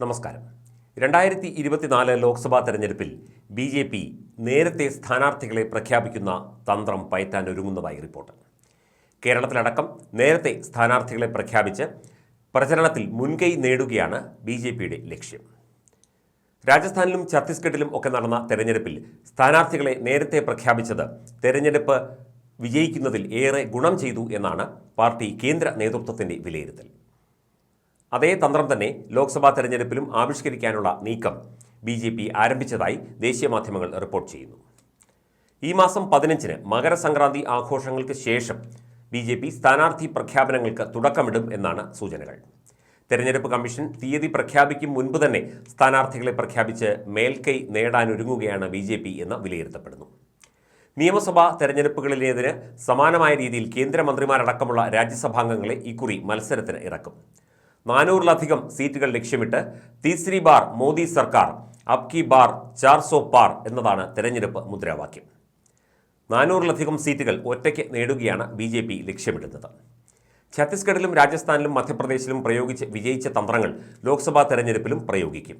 നമസ്കാരം. രണ്ടായിരത്തി ഇരുപത്തിനാല് ലോക്സഭാ തെരഞ്ഞെടുപ്പിൽ ബി ജെ പി നേരത്തെ സ്ഥാനാർത്ഥികളെ പ്രഖ്യാപിക്കുന്ന തന്ത്രം പയറ്റാൻ ഒരുങ്ങുന്നതായി റിപ്പോർട്ട്. കേരളത്തിലടക്കം നേരത്തെ സ്ഥാനാർത്ഥികളെ പ്രഖ്യാപിച്ച് പ്രചരണത്തിൽ മുൻകൈ നേടുകയാണ് ബി ജെ പിയുടെ ലക്ഷ്യം. രാജസ്ഥാനിലും ഛത്തീസ്ഗഡിലും ഒക്കെ നടന്ന തെരഞ്ഞെടുപ്പിൽ സ്ഥാനാർത്ഥികളെ നേരത്തെ പ്രഖ്യാപിച്ചത് തെരഞ്ഞെടുപ്പ് വിജയിക്കുന്നതിൽ ഏറെ ഗുണം ചെയ്തു എന്നാണ് പാർട്ടി കേന്ദ്ര നേതൃത്വത്തിന്റെ വിലയിരുത്തൽ. അതേ തന്ത്രം തന്നെ ലോക്സഭാ തെരഞ്ഞെടുപ്പിലും ആവിഷ്കരിക്കാനുള്ള നീക്കം ബി ജെ പി ആരംഭിച്ചതായി ദേശീയ മാധ്യമങ്ങൾ റിപ്പോർട്ട് ചെയ്യുന്നു. ഈ മാസം പതിനഞ്ചിന് മകരസംക്രാന്തി ആഘോഷങ്ങൾക്ക് ശേഷം ബി ജെ പി സ്ഥാനാർത്ഥി പ്രഖ്യാപനങ്ങൾക്ക് തുടക്കമിടും എന്നാണ് സൂചനകൾ. തെരഞ്ഞെടുപ്പ് കമ്മീഷൻ തീയതി പ്രഖ്യാപിക്കും മുൻപ് തന്നെ സ്ഥാനാർത്ഥികളെ പ്രഖ്യാപിച്ച് മേൽക്കൈ നേടാനൊരുങ്ങുകയാണ് ബി ജെ പി എന്ന് വിലയിരുത്തപ്പെടുന്നു. നിയമസഭാ തെരഞ്ഞെടുപ്പുകളിലേതിന് സമാനമായ രീതിയിൽ കേന്ദ്രമന്ത്രിമാരടക്കമുള്ള രാജ്യസഭാംഗങ്ങളെ ഇക്കുറി മത്സരത്തിന് ഇറക്കും. നാനൂറിലധികം സീറ്റുകൾ ലക്ഷ്യമിട്ട് തീസ്രി ബാർ മോദി സർക്കാർ അബ് കി ബാർ ചാർ സോ പാർ എന്നതാണ് തെരഞ്ഞെടുപ്പ് മുദ്രാവാക്യം. നാനൂറിലധികം സീറ്റുകൾ ഒറ്റയ്ക്ക് നേടുകയാണ് ബി ജെ പി ലക്ഷ്യമിടുന്നത്. ഛത്തീസ്ഗഡിലും രാജസ്ഥാനിലും മധ്യപ്രദേശിലും പ്രയോഗിച്ച് വിജയിച്ച തന്ത്രങ്ങൾ ലോക്സഭാ തെരഞ്ഞെടുപ്പിലും പ്രയോഗിക്കും.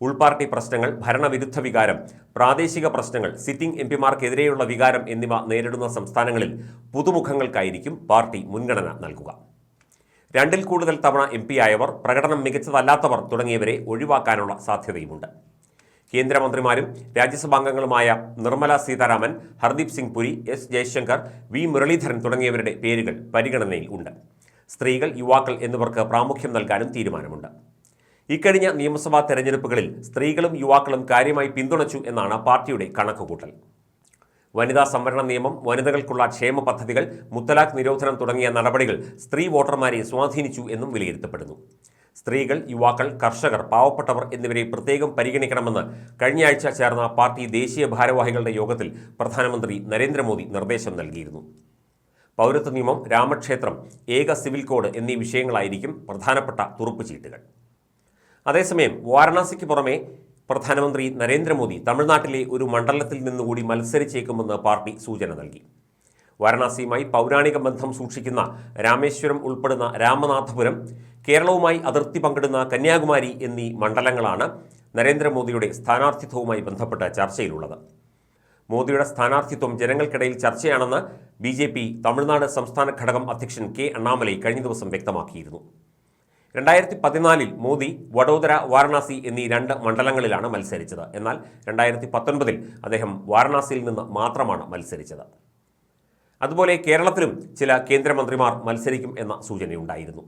ഉൾപാർട്ടി പ്രശ്നങ്ങൾ ഭരണവിരുദ്ധ വികാരം പ്രാദേശിക പ്രശ്നങ്ങൾ സിറ്റിംഗ് എം പിമാർക്കെതിരെയുള്ള വികാരം എന്നിവ നേരിടുന്ന സംസ്ഥാനങ്ങളിൽ പുതുമുഖങ്ങൾക്കായിരിക്കും പാർട്ടി മുൻഗണന നൽകുക. രണ്ടിൽ കൂടുതൽ തവണ എം പി ആയവർ പ്രകടനം മികച്ചതല്ലാത്തവർ തുടങ്ങിയവരെ ഒഴിവാക്കാനുള്ള സാധ്യതയുമുണ്ട്. കേന്ദ്രമന്ത്രിമാരും രാജ്യസഭാംഗങ്ങളുമായ നിർമ്മല സീതാരാമൻ ഹർദീപ് സിംഗ് പുരി എസ് ജയശങ്കർ വി മുരളീധരൻ തുടങ്ങിയവരുടെ പേരുകൾ പരിഗണനയിൽ ഉണ്ട്. സ്ത്രീകൾ യുവാക്കൾ എന്നിവർക്ക് പ്രാമുഖ്യം നൽകാനും തീരുമാനമുണ്ട്. ഇക്കഴിഞ്ഞ നിയമസഭാ തെരഞ്ഞെടുപ്പുകളിൽ സ്ത്രീകളും യുവാക്കളും കാര്യമായി പിന്തുണച്ചു എന്നാണ് പാർട്ടിയുടെ കണക്കുകൂട്ടൽ. വനിതാ സംവരണ നിയമം വനിതകൾക്കുള്ള ക്ഷേമ പദ്ധതികൾ മുത്തലാഖ് നിരോധനം തുടങ്ങിയ നടപടികൾ സ്ത്രീ വോട്ടർമാരെ സ്വാധീനിച്ചു എന്നും വിലയിരുത്തപ്പെടുന്നു. സ്ത്രീകൾ യുവാക്കൾ കർഷകർ പാവപ്പെട്ടവർ എന്നിവരെ പ്രത്യേകം പരിഗണിക്കണമെന്ന് കഴിഞ്ഞയാഴ്ച ചേർന്ന പാർട്ടി ദേശീയ ഭാരവാഹികളുടെ യോഗത്തിൽ പ്രധാനമന്ത്രി നരേന്ദ്രമോദി നിർദ്ദേശം നൽകിയിരുന്നു. പൗരത്വ നിയമം രാമക്ഷേത്രം ഏക സിവിൽ കോഡ് എന്നീ വിഷയങ്ങളായിരിക്കും പ്രധാനപ്പെട്ട തുറുപ്പുചീട്ടുകൾ. അതേസമയം വാരണാസിക്ക് പുറമെ പ്രധാനമന്ത്രി നരേന്ദ്രമോദി തമിഴ്നാട്ടിലെ ഒരു മണ്ഡലത്തിൽ നിന്നുകൂടി മത്സരിച്ചേക്കുമെന്ന് പാർട്ടി സൂചന നൽകി. വാരണാസിയുമായി പൗരാണിക ബന്ധം സൂക്ഷിക്കുന്ന രാമേശ്വരം ഉൾപ്പെടുന്ന രാമനാഥപുരം കേരളവുമായി അതിർത്തി പങ്കിടുന്ന കന്യാകുമാരി എന്നീ മണ്ഡലങ്ങളാണ് നരേന്ദ്രമോദിയുടെ സ്ഥാനാർത്ഥിത്വവുമായി ബന്ധപ്പെട്ട ചർച്ചയിലുള്ളത്. മോദിയുടെ സ്ഥാനാർത്ഥിത്വം ജനങ്ങൾക്കിടയിൽ ചർച്ചയാണെന്ന് ബി തമിഴ്നാട് സംസ്ഥാന ഘടകം അധ്യക്ഷൻ കെ അണ്ണാമലൈ കഴിഞ്ഞ ദിവസം വ്യക്തമാക്കിയിരുന്നു. രണ്ടായിരത്തി പതിനാലിൽ മോദി വഡോദര വാരണാസി എന്നീ രണ്ട് മണ്ഡലങ്ങളിലാണ് മത്സരിച്ചത്. എന്നാൽ രണ്ടായിരത്തി പത്തൊൻപതിൽ അദ്ദേഹം വാരണാസിയിൽ നിന്ന് മാത്രമാണ് മത്സരിച്ചത്. അതുപോലെ കേരളത്തിലും ചില കേന്ദ്രമന്ത്രിമാർ മത്സരിക്കും എന്ന സൂചനയുണ്ടായിരുന്നു.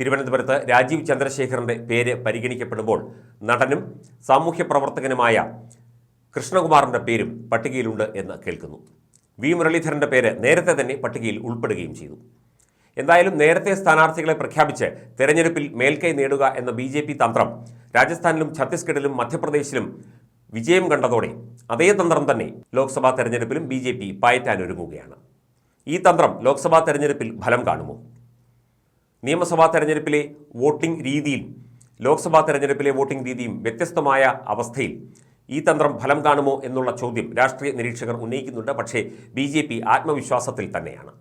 തിരുവനന്തപുരത്ത് രാജീവ് ചന്ദ്രശേഖറിന്റെ പേര് പരിഗണിക്കപ്പെടുമ്പോൾ നടനും സാമൂഹ്യ പ്രവർത്തകനുമായ കൃഷ്ണകുമാറിന്റെ പേരും പട്ടികയിലുണ്ട് എന്ന് കേൾക്കുന്നു. വി മുരളീധരന്റെ പേര് നേരത്തെ തന്നെ പട്ടികയിൽ ഉൾപ്പെടുകയും ചെയ്തു. എന്തായാലും നേരത്തെ സ്ഥാനാർത്ഥികളെ പ്രഖ്യാപിച്ച് തെരഞ്ഞെടുപ്പിൽ മേൽക്കൈ നേടുക എന്ന ബി തന്ത്രം രാജസ്ഥാനിലും ഛത്തീസ്ഗഡിലും മധ്യപ്രദേശിലും വിജയം കണ്ടതോടെ അതേ തന്ത്രം തന്നെ ലോക്സഭാ തെരഞ്ഞെടുപ്പിലും ബി ജെ പി ഈ തന്ത്രം ലോക്സഭാ തെരഞ്ഞെടുപ്പിൽ ഫലം കാണുമോ? നിയമസഭാ തെരഞ്ഞെടുപ്പിലെ വോട്ടിംഗ് രീതിയിൽ ലോക്സഭാ തെരഞ്ഞെടുപ്പിലെ വോട്ടിംഗ് രീതിയും വ്യത്യസ്തമായ അവസ്ഥയിൽ ഈ തന്ത്രം ഫലം കാണുമോ എന്നുള്ള ചോദ്യം രാഷ്ട്രീയ നിരീക്ഷകർ ഉന്നയിക്കുന്നുണ്ട്. പക്ഷേ ബി ആത്മവിശ്വാസത്തിൽ തന്നെയാണ്.